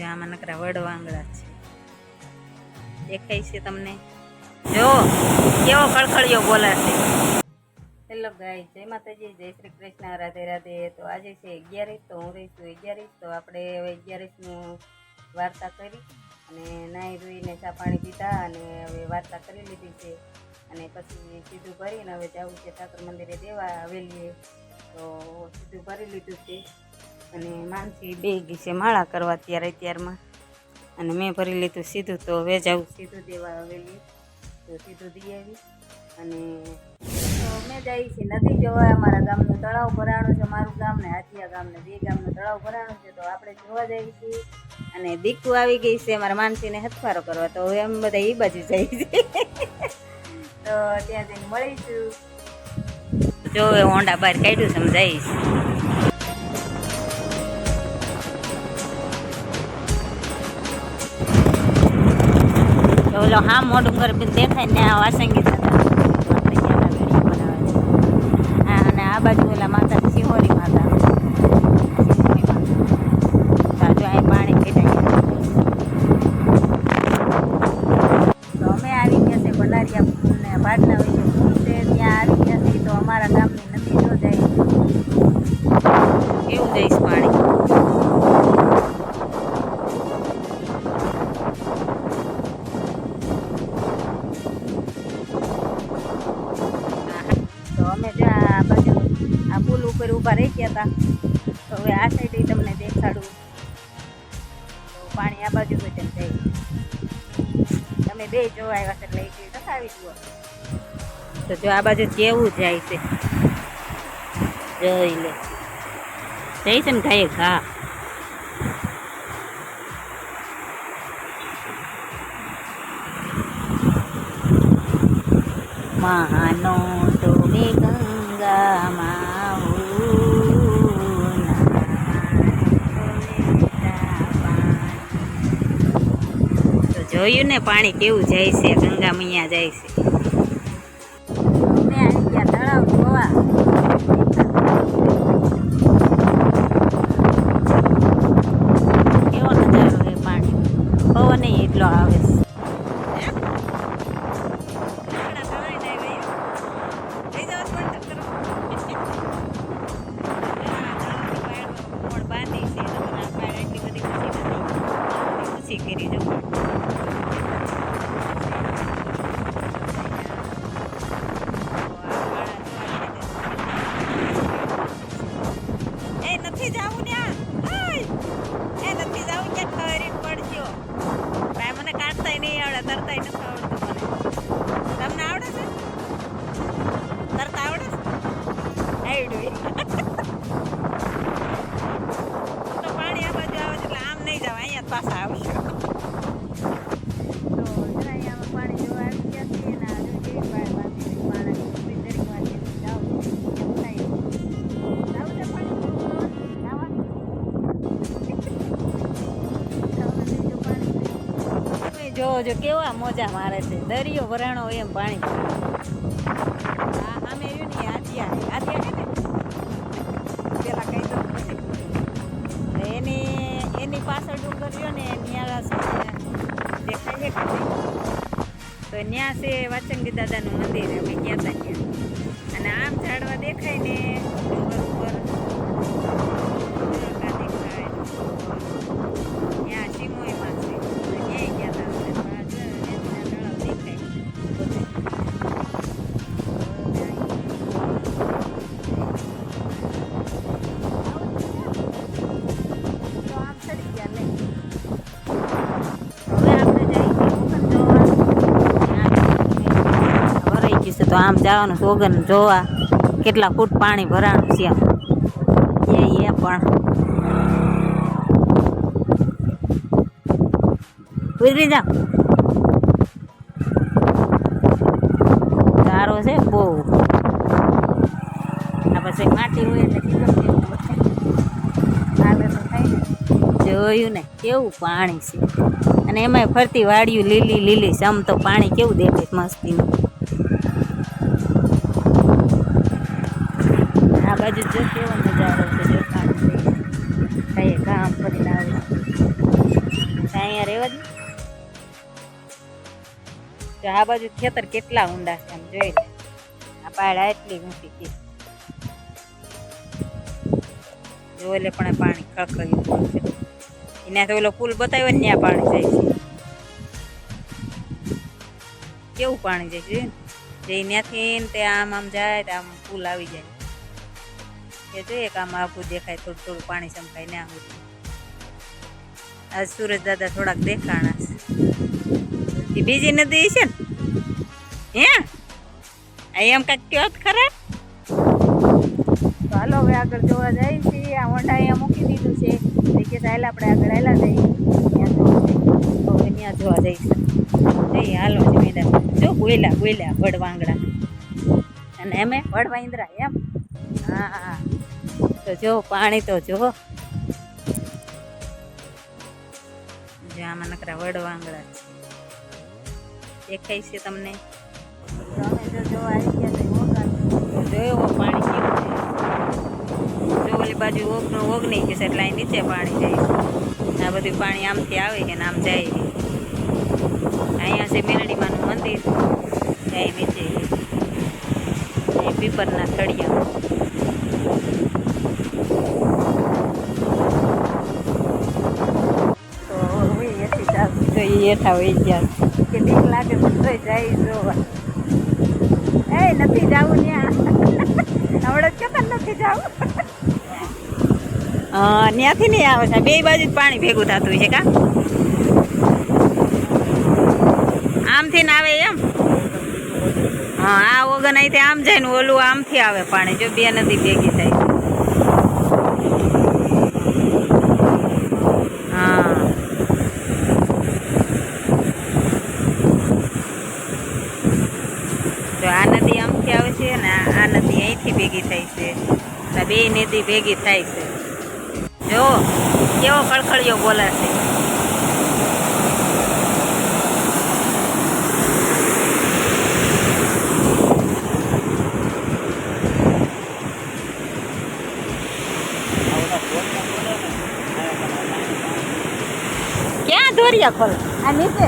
જો આમાં નકરા વડવાંગડા છે. દેખાય છે તમને? જો, કેવો ખળખળિયો બોલે છે. હેલો ગાય જય માતાજી, જય શ્રી કૃષ્ણ, રાધે રાધે. તો આજે છે અગિયારીસ, તો હું રહીશું અગિયારીસ. તો આપણે હવે અગિયારીસનું વાર્તા કરી અને નાહી ધોઈને ચા પાણી પીધા અને હવે વાર્તા કરી લીધી છે. અને પછી સીધું ભરીને હવે જવું છે ઠાકર મંદિરે દેવા હવેલીએ. તો સીધું ભરી લીધું છે. અને માનસી બે ગઈ છે માળા કરવા ત્યારે અત્યારમાં. અને મેં ભરી લીધું સીધું તો હવે જાઉં સીધું દેવા આવેલી તો સીધું દઈ આવી. અને અમે જઈએ છીએ નદી જોવા, અમારા ગામનું તળાવ ભરાણું છે, મારું ગામ ને હાથિયા ગામ ને બે ગામનું તળાવ ભરાણું છે, તો આપણે જોવા જઈએ છીએ. અને દીકુ આવી ગઈ છે, મારા માનસીને હથવારો કરવા, તો હવે અમે બધા એ બાજુ જઈએ છીએ. તો ત્યાં જઈને મળીશું. જો હવે હોન્ડા બહાર કાઢ્યું છે તો ઓલો હા મોઢું ઘર દેખાય ને આ વાસંગી ઉપર ઊભા રહી ગયા હતા તો હવે આ સાઈડ તમને દેખાડું. તો પાણી આ બાજુ તેમ જાય. તમે બે જોવા આવ્યા છે એટલે એક આવી જુઓ. તો જો આ બાજુ કેવું જાય છે. જોઈ લે. જઈ છે ને ગાયે ઘા. મહાનો જોયું ને પાણી કેવું જાય છે ગંગા મૈયા જાય છે. અમે આવી ગયા તળાવ જોવા. કેવો નજારો છે પાણી? પવન એટલો આવે છે. છે તો પાણી આ બાજુ આવે છે એટલે આમ નહીં જાવ અહીંયા પાછા આવશે. જોવા જો કેવી મોજા મારે છે. દરિયો વરાણો એમ પાણી. હા આમે રહ્યું નહીં આદિયા આદિયા દેખાય છે. તો ત્યાં છે વાચંગી દાદાનું મંદિર, અમે ગયા હતા ત્યાં. અને આમ ઝાડવા દેખાય ને આમ જવાનું સોગન જોવા. કેટલા ફૂટ પાણી ભરાણું છે એ એ પણ. ઉતરી જાઓ. ગારો છે બહુ. આ પછી માટી હોય એટલે જોયું ને કેવું પાણી છે. અને એમાંય ફરતી વાડિયું લીલી લીલી સમ તો પાણી કેવું દેખાય મસ્તીનું. બાજુ જો કેવો નજારો છે જો કઈ ગામ ફરીને આવે આવ્યા જ જો આ બાજુ ખેતર કેટલા ઊંડા છે આમ જોઈ આ પાડા એટલી ઊંચી છે. જો એટલે પણ પાણી ખળખળ્યું છે. એનાથી ઓલો પુલ બતાવ્યો ને ત્યાં પાણી જાય છે. કેવું પાણી જાય છે? જે ત્યાંથી તે આમ આમ જાય તો આમ પુલ આવી જાય. એ જોઈએ કે આમ આખું દેખાય, થોડું થોડું પાણી ચમકાય ને આમ આ સુરજ દાદા થોડાક દેખાણા છે. એ બીજી નદી છે ને? હે? એમ કાંઈક કયો ખરા? હાલો, હવે આગળ જોવા જાય છીએ. આ ઓંડા અહીંયા મૂકી દીધું છે. તે કે ચાલ આપણે આગળ આવેલા જઈએ. હવે ત્યાં જોવા જઈશું. જઈએ, હાલો છે મેડમ જો ગોયલા ગોયલા વડવાંગડા. અને એમે વડવાઈંદ્રા એમ? હા હા. તો જો પાણી તો જો. જો આમાં નકરા વડવાંગડા છે. દેખાય છે તમને? તો અમે જો જોવા આવી ગયા તો જોયો પાણી કેવું જો ઓલી બાજુ ઓગનો ઓગની ગયું છે એટલે અહીં નીચે પાણી જાય આ બધું પાણી આમથી આવે કે ને આમ જાય અહીંયા છે મેલડીમાનું મંદિર. જાય નીચે એ પીપરના થળિયા. તો એ હેઠા હોય ગયા. કે બીક લાગે તો તોય જાય જોવા. એ નથી જાવું ત્યાં હમણાં કેતા નથી જાવું. હા ત્યાંથી નહીં આવે છે બે બાજુ જ પાણી ભેગું થતું છે કા? આમથી ને આવે એમ? હા આ ઓગન અહીંથી આમ જાય ને ઓલું આમથી આવે પાણી. જો બે નદી ભેગી થાય હા જો આ નદી આમથી આવે છે ને આ આ નદી અહીંથી ભેગી થાય છે આ બે નદી ભેગી થાય છે જો કેવો ખળખળિયો બોલાશે ક્યાં દોરિયા ખોલે? આ નીચે?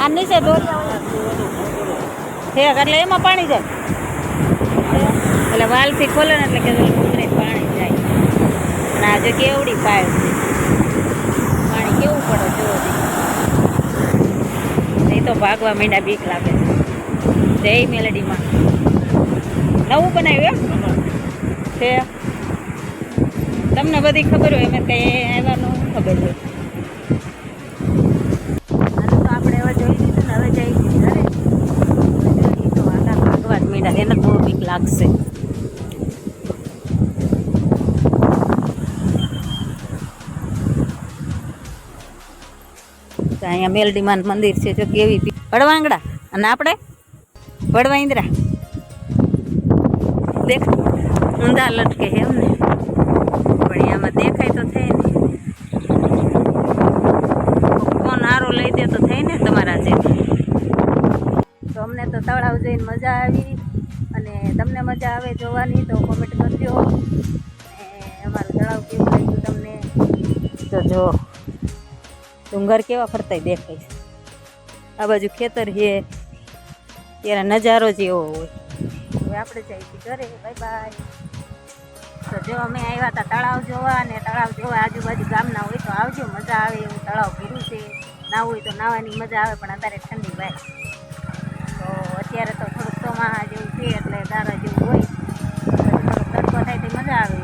આ નીચે દોરિયા હોય. ઠેક એટલે એમાં પાણી જાય. એટલે વાલથી ખોલે ને એટલે કે ઉતરે પાણી જાય. અને આજે કેવડી છે. પાણી કેવું પડે જોવો નહીં તો ભાગવા માંડ્યા બીક લાગે. જય મેલડીમાં. નવું બનાવ્યું છે. તમને બધી ખબર હોય, એમ કંઈ આવવાનું ખબર હોય. હાલો તો આપણે હવે તો અહીંયા મેલડીમાન મંદિર છે, જો કેવી ભી- વડવાંગડા. અને આપણે વડવાઈન્દ્રા દેખ, ઊંધા લટકે છે એમને. પણ આમાં દેખાય તો થાય ને. ફોન આરો લઈ દે તો થાય ને તમારા જે તો અમને તો તળાવ જઈને મજા આવી. અને તમને મજા આવે જોવાની તો કોમેન્ટ કરજો. અમારું તળાવ કેવું લાગ્યું તમને? તો જો. ડુંગર કેવા ફરતાય દેખાય છે. આ બાજુ ખેતર છે, ત્યારે નજારો જ એવો હોય. હવે આપણે જઈશું ઘરે. બાય બાય તો જો અમે આવ્યા હતા તળાવ જોવા અને તળાવ જોવા આજુબાજુ ગામના હોય તો આવજો. મજા આવે એવું તળાવ કર્યું છે. ના હોય તો નાવાની મજા આવે, પણ અત્યારે ઠંડી ભાઈ તો અત્યારે તો થોડુંક ચોમાહા જેવું છે, એટલે દારા જેવું હોય. તો તડકો થાય તો મજા આવે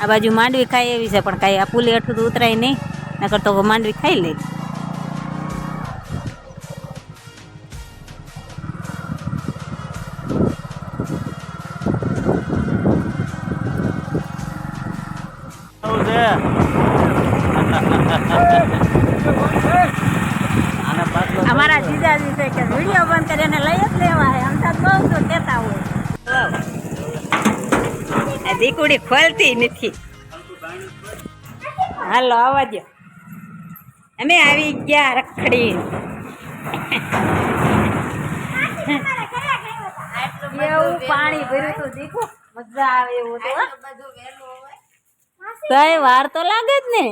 આ બાજુ માંડવી ખાય એવી છે પણ કાંઈ આ પુલી અઠું તો ઉતરાય નહીં. નકર તો માંડવી ખાઈ લે. અમારા જીજાજી છે કે વીડિયો બંધ કરીને લઈ જ લેવા હે અમદાવાદ બહુ તો દીકુડી ખોલતી નથી. હાલો આવવા અમે આવી ગયા રખડી. એવું પાણી ભર્યું હતું દીકુ, મજા આવે એવું તો વાર તો લાગે જ ને